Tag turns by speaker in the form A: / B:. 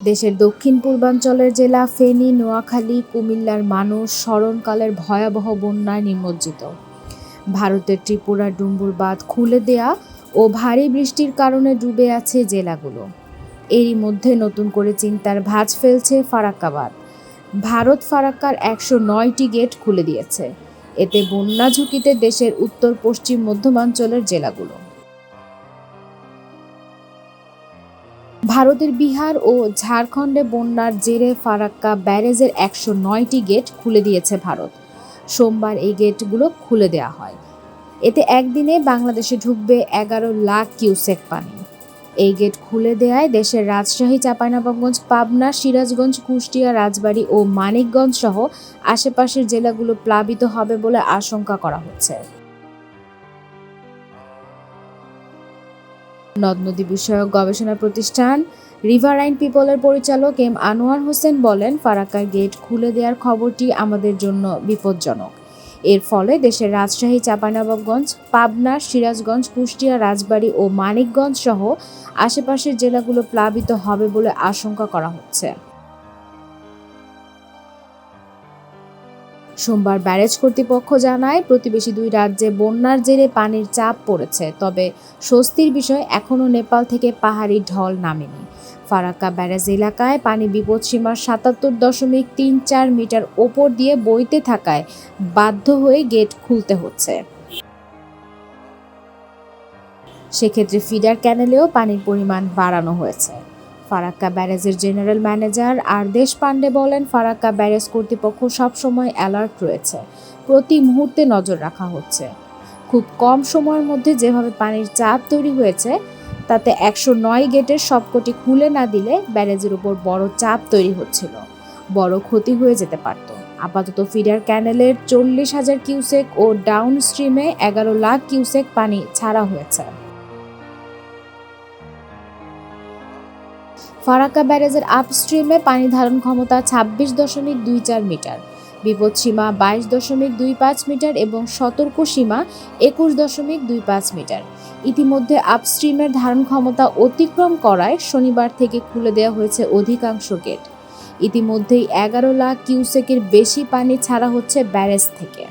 A: দেশের দক্ষিণ পূর্বাঞ্চলের জেলা ফেনী, নোয়াখালী, কুমিল্লার মানুষ স্মরণকালের ভয়াবহ বন্যায় নিমজ্জিত। ভারতের ত্রিপুরার ডুম্বুর বাঁধ খুলে দেয়া ও ভারী বৃষ্টির কারণে ডুবে আছে জেলাগুলো। এরই মধ্যে নতুন করে চিন্তার ভাঁজ ফেলছে ফারাক্কাবাদ। ভারত ফারাক্কার একশো নয়টি গেট খুলে দিয়েছে। এতে বন্যা ঝুঁকিতে দেশের উত্তর পশ্চিম মধ্যমাঞ্চলের জেলাগুলো। ভারতের বিহার ও ঝাড়খণ্ডে বন্যার জেরে ফারাক্কা ব্যারেজের একশো নয়টি গেট খুলে দিয়েছে ভারত। সোমবার এই গেটগুলো খুলে দেওয়া হয়। এতে একদিনে বাংলাদেশে ঢুকবে এগারো লাখ কিউসেক পানি। এই গেট খুলে দেয়ায় দেশের রাজশাহী, চাঁপাইনবাবগঞ্জ, পাবনা, সিরাজগঞ্জ, কুষ্টিয়া, রাজবাড়ী ও মানিকগঞ্জ সহ আশেপাশের জেলাগুলো প্লাবিত হবে বলে আশঙ্কা করা হচ্ছে। নদ নদী বিষয়ক গবেষণা প্রতিষ্ঠান রিভার আইন পিপলের পরিচালক এম আনোয়ার হোসেন বলেন, ফারাক্কার গেট খুলে দেওয়ার খবরটি আমাদের জন্য বিপজ্জনক। এর ফলে দেশের রাজশাহী চাঁপানবাবগঞ্জ পাবনা, সিরাজগঞ্জ, কুষ্টিয়া, রাজবাড়ি ও মানিকগঞ্জ সহ আশেপাশের জেলাগুলো প্লাবিত হবে বলে আশঙ্কা করা হচ্ছে। সোমবার ব্যারেজ কর্তৃপক্ষ জানায়, প্রতিবেশী দুই রাজ্যে বন্যার জেরে পানির চাপ পড়েছে, তবে স্বস্তির বিষয় এখনও নেপাল থেকে পাহাড়ি ঢল নামেনি। ফারাক্কা ব্যারেজ এলাকায় পানি বিপদসীমার সাতাত্তর দশমিক তিন চার মিটার ওপর দিয়ে বইতে থাকায় বাধ্য হয়ে গেট খুলতে হচ্ছে। সেক্ষেত্রে ফিডার ক্যানেলেও পানির পরিমাণ বাড়ানো হয়েছে। ফারাক্কা ব্যারেজের জেনারেল ম্যানেজার আরদেশ পান্ডে বলেন, ফারাক্কা ব্যারেজ কর্তৃপক্ষ সবসময় অ্যালার্ট রয়েছে। প্রতি মুহূর্তে নজর রাখা হচ্ছে। খুব কম সময়ের মধ্যে যেভাবে পানির চাপ তৈরি হয়েছে, তাতে একশো নয় গেটের সবকটি খুলে না দিলে ব্যারেজের উপর বড় চাপ তৈরি হচ্ছিল। বড় ক্ষতি হয়ে যেতে পারত। আপাতত ফিডার ক্যানেলের চল্লিশ হাজার কিউসেক ও ডাউন স্ট্রিমে এগারো লাখ কিউসেক পানি ছাড়া হয়েছে। ফারাক্কা ব্যারেজের আপস্ট্রিমে পানি ধারণ ক্ষমতা ছাব্বিশ দশমিক দুই চার মিটার, বিপদ সীমা বাইশ দশমিক দুই পাঁচ মিটার এবং সতর্ক সীমা একুশ দশমিক দুই পাঁচ মিটার। ইতিমধ্যে আপস্ট্রিমের ধারণ ক্ষমতা অতিক্রম করায় শনিবার থেকে খুলে দেওয়া হয়েছে অধিকাংশ গেট। ইতিমধ্যেই এগারো লাখ কিউসেকের বেশি পানি ছাড়া হচ্ছে ব্যারেজ থেকে।